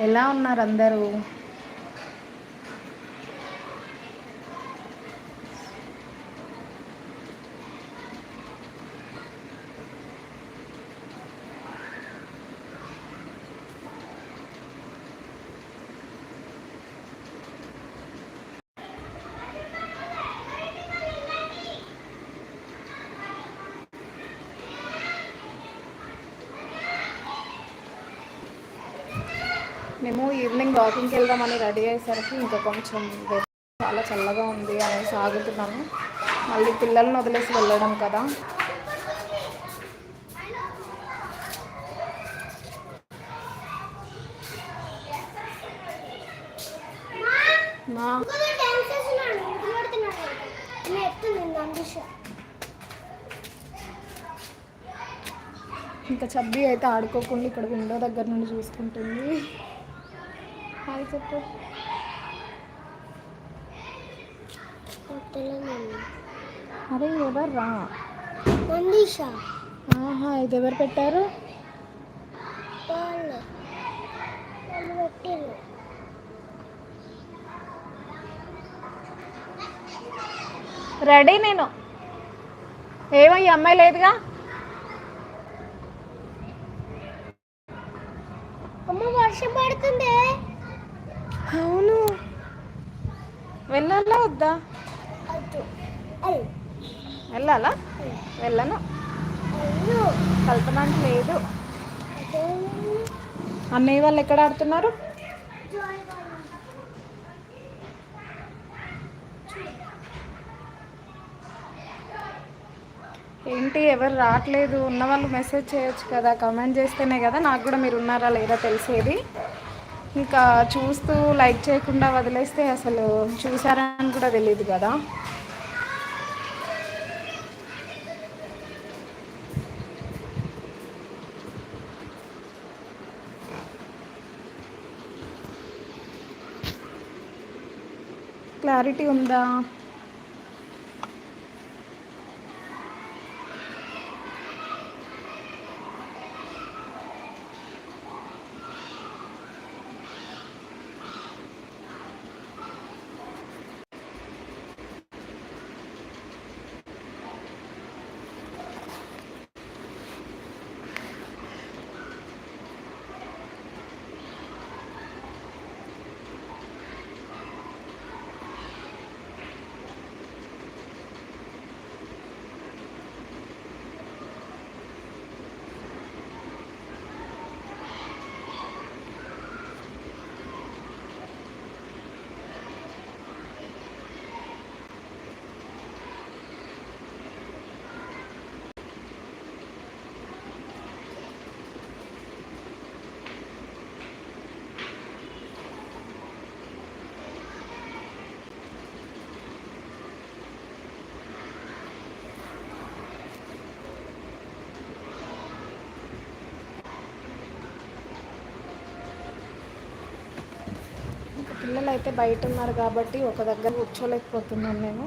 ఎలా ఉన్నారు అందరూ? మేము ఈవినింగ్ వాకింగ్కి వెళ్దామని రెడీ అయ్యేసరికి ఇంకా కొంచెం చాలా చల్లగా ఉంది అనేసి ఆగుతున్నాను. మళ్ళీ పిల్లల్ని వదిలేసి వెళ్ళడం కదా. మా ఇంకా చబ్బి అయితే ఆడుకోకుండా ఇక్కడ విండో దగ్గర నుండి చూసుకుంటుంది. హాయ్ చెప్పు. అరే ఎవరు రా? మందీషా. ఆహా ఇది ఎవరు పెట్టిరు? రెడీ నేను. ఏమో ఈ అమ్మాయి లేదుగా? అమ్మ వర్షం పడుతుంది అవును వెళ్ళాలా వద్దా? వెళ్ళాలా? వెళ్ళను. కల్పనానికి లేదు. అన్నయ్య వాళ్ళు ఎక్కడ ఆడుతున్నారు? ఏంటి ఎవరు రావట్లేదు. ఉన్న వాళ్ళు మెసేజ్ చేయొచ్చు కదా. కమెంట్ చేస్తేనే కదా నాకు కూడా మీరు ఉన్నారా లేదా తెలిసేది. ఇంకా చూస్తూ లైక్ చేయకుండా వదిలేస్తే అసలు చూసారని కూడా తెలియదు కదా. క్లారిటీ ఉందా? పిల్లలు అయితే బయట ఉన్నారు కాబట్టి ఒక దగ్గర కూర్చోలేకపోతున్నాను నేను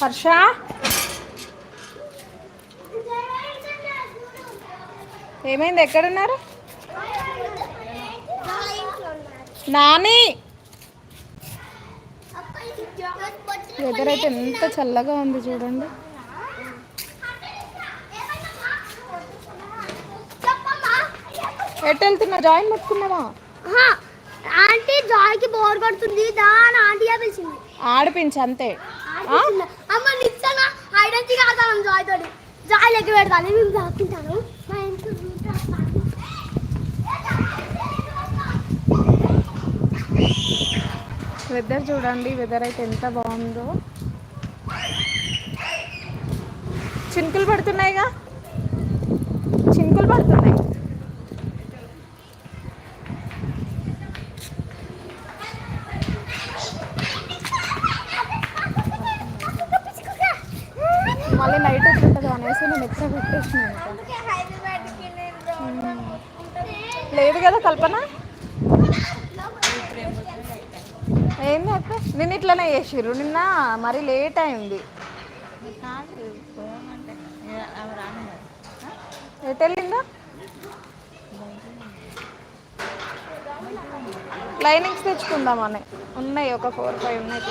హర్ష? ఏమైంది? ఎక్కడున్నారు? నాని! వెదర్ అయితే ఎంత చల్లగా ఉంది చూడండి. ఎటు వెళ్తున్నా జాయిన్ పెట్టుకున్నావా? ఆంటీ జాయ్కి బోర్ కొడుతుంది దాని ఆంటీ పిలిచింది. ఆడిపించి అంతే. అమ్మ నిజంగా ఐడెంటిటీ ఆడతాను జాయ్ తోటి జాయ్ లెక్క పెడతాను నేను దాక్కుంటాను మా ఇంట్లో. వెదర్ చూడండి వెదర్ అయితే ఎంత బాగుందో. చినుకులు పడుతున్నాయిగా చినుకులు పడుతున్నాయి మళ్ళీ నైట్ ఎట్లుంటుందో అనేసి నేను ఎక్కడ పెట్టేసిన ఇంకా. లేదు కదా కల్పన? ఏంది అక్క? నిన్న ఇట్లనే చేసిర్రు. నిన్న మరి లేట్ అయింది. కాదు పోమంటే ఆమె రాను కదా ఎటు వెళ్ళిందా లైనింగ్స్ తెచ్చుకుందామని. ఉన్నాయి ఒక ఫోర్ ఫైవ్ ఉన్నాయి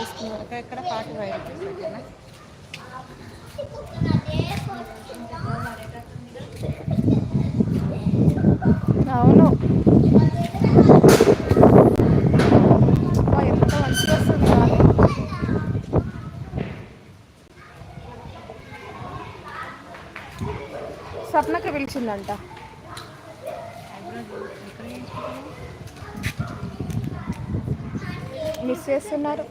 ఎక్కడ ఫార్టీ ఫైవ్ రూపీస్ ఓకేనా అవును అబ్బా, ఎంత మంచిగా వస్తుంది గాలి. వచ్చిందంట మిస్ చేస్తున్నారు.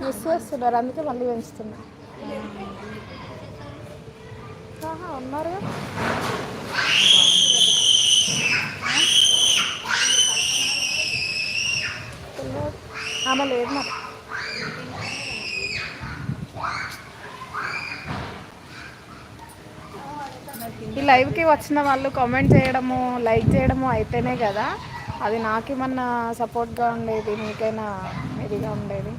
మిస్ చేస్తున్నారు అందుకే మళ్ళీ పెంచుతున్నారు ఆహా, ఉన్నారు ఆమె లేదు మరి. ఈ లైవ్కి వచ్చిన వాళ్ళు కామెంట్ చేయడము లైక్ చేయడము అయితేనే కదా. అది నాకేమన్నా సపోర్ట్గా ఉండేది మీకైనా ఇదిగా ఉండేది?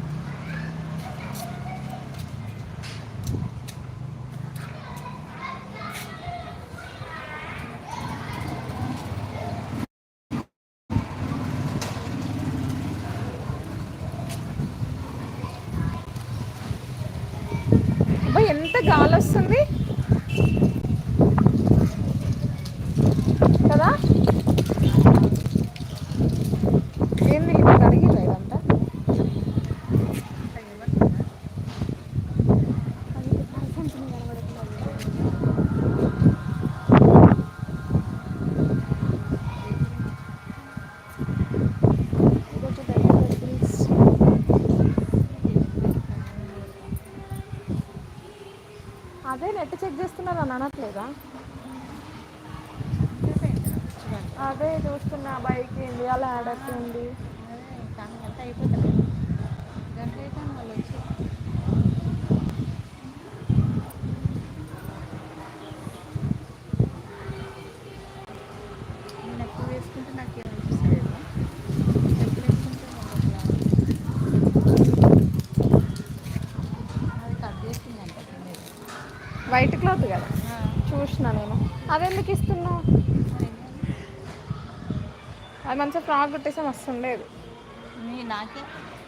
అబ్బాయి ఎంత గాలి వస్తుంది కదా ఏంది ఇది కడిగిరా ఇదంతా అదే నెట్ చెక్ చేస్తున్నారు అని అనట్లేదా అదే చూస్తున్నా బైక్ ఏంది అలా యాడ్ ఉంది కానీ ఎంత అయిపోతుంది గంట అయితే వాళ్ళు వచ్చి నేను ఎక్కువ వేసుకుంటే నాకు ఏమనిపిస్తుంది ఎక్కువ వేసుకుంటే నాకు అట్లా అది కట్ చేసిందంట కిందకి. వైట్ క్లాత్ కదా నేను అదెందుకు ఇస్తున్నావు? అది మంచిగా ఫ్రాక్ కుట్టేస్తే మస్తు ఉండేది నాకే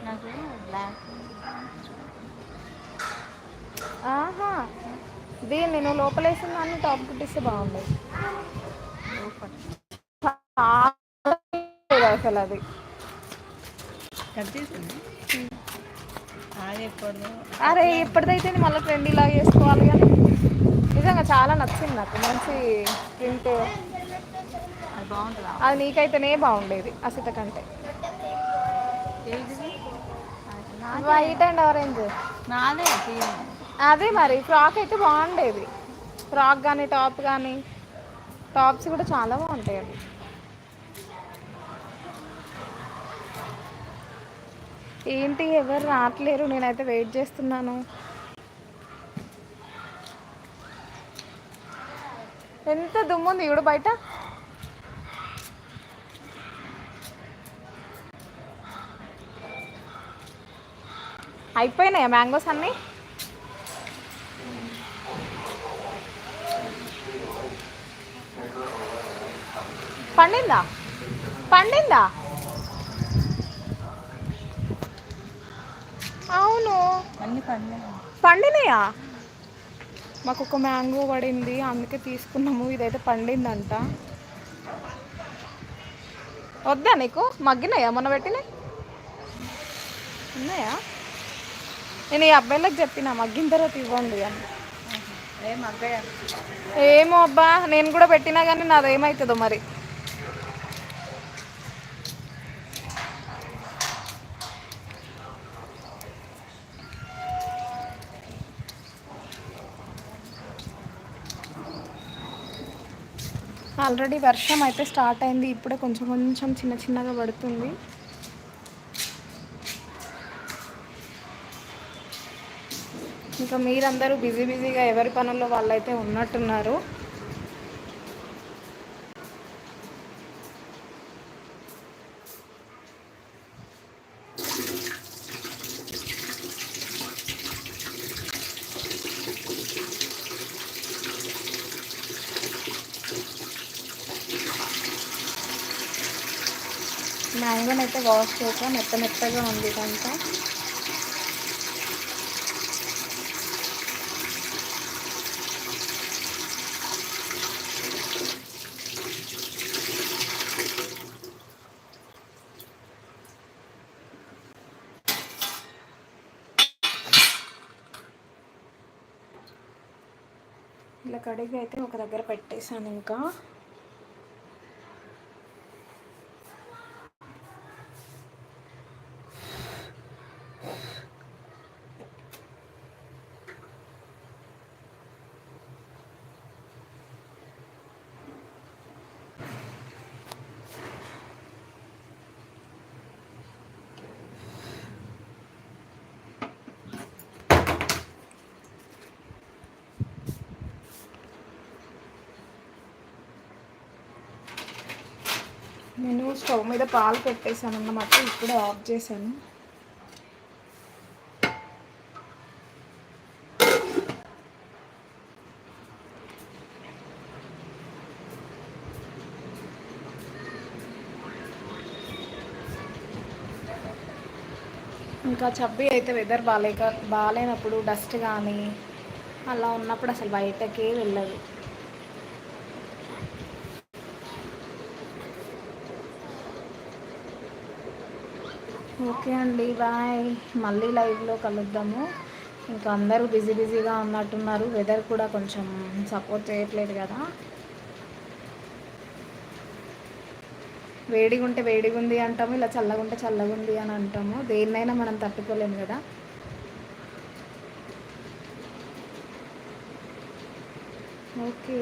నాకు బ్లాక్ ఆహా దీన్ని నువ్వు లోపలేసిన దాన్ని టాప్ కుట్టిస్తే బాగుండేది. అసలు అది. అరే ఇప్పటిదైతే మళ్ళీ ట్రెండ్ ఇలా చేసుకోవాలి కానీ నిజంగా చాలా నచ్చింది నాకు. మంచి ప్రింట్. అది నీకైతేనే బాగుండేది అసిత కంటే. White and orange. అదే మరి ఫ్రాక్ అయితే బాగుండేది. ఫ్రాక్ కానీ టాప్ కానీ టాప్స్ కూడా చాలా బాగుంటాయి అవి. ఏంటి ఎవరు రావట్లేరు నేనైతే వెయిట్ చేస్తున్నాను. ఎంత దుమ్ము ఉంది ఇప్పుడు బయట? అయిపోయినాయా మ్యాంగోస్ అన్నీ? పండిందా? పండిందా? అవును. అన్ని పండినాయా? మాకు ఒక మ్యాంగో పడింది అందుకే తీసుకున్నాము. ఇదైతే పండిందంట. వద్దా నీకు? మగ్గినాయా? మొన్న పెట్టినాయి ఉన్నాయా? నేను ఈ అబ్బాయిలకు చెప్పిన మగ్గిన తర్వాత ఇవ్వండి అని. ఏమో అబ్బా నేను కూడా పెట్టినా కానీ నాది ఏమవుతుందో మరి. ఆల్రెడీ వర్షం అయితే స్టార్ట్ అయింది ఇప్పుడే కొంచెం కొంచెం చిన్న చిన్నగా పడుతుంది. ఇంకా మీరందరూ బిజీ బిజీగా ఎవరి పనుల్లో వాళ్ళైతే ఉన్నట్టున్నారు. మ్యాంగోని అయితే వాష్ చేసా మెత్త మెత్తగా ఉంది ఇదంతా. ఇలా కడిగి అయితే ఒక దగ్గర పెట్టేశాను ఇంకా. నేను స్టవ్ మీద పాలు పెట్టేశాను అన్నమాట ఇప్పుడే ఆఫ్ చేశాను. ఇంకా చబ్బి అయితే వెదర్ బాగాలేక బాగాలేనప్పుడు డస్ట్ కానీ అలా ఉన్నప్పుడు అసలు బయటకే వెళ్ళదు. ఓకే అండి బాయ్. మళ్ళీ లైవ్లో కలుద్దాము. ఇంకా అందరూ బిజీ బిజీగా ఉన్నట్టున్నారు. వెదర్ కూడా కొంచెం సపోర్ట్ చేయట్లేదు కదా. వేడిగా ఉంటే వేడిగా ఉంది అంటాము ఇలా చల్లగా ఉంటే చల్లగా ఉంది అని అంటాము. దేన్నైనా మనం తట్టుకోలేము కదా. ఓకే.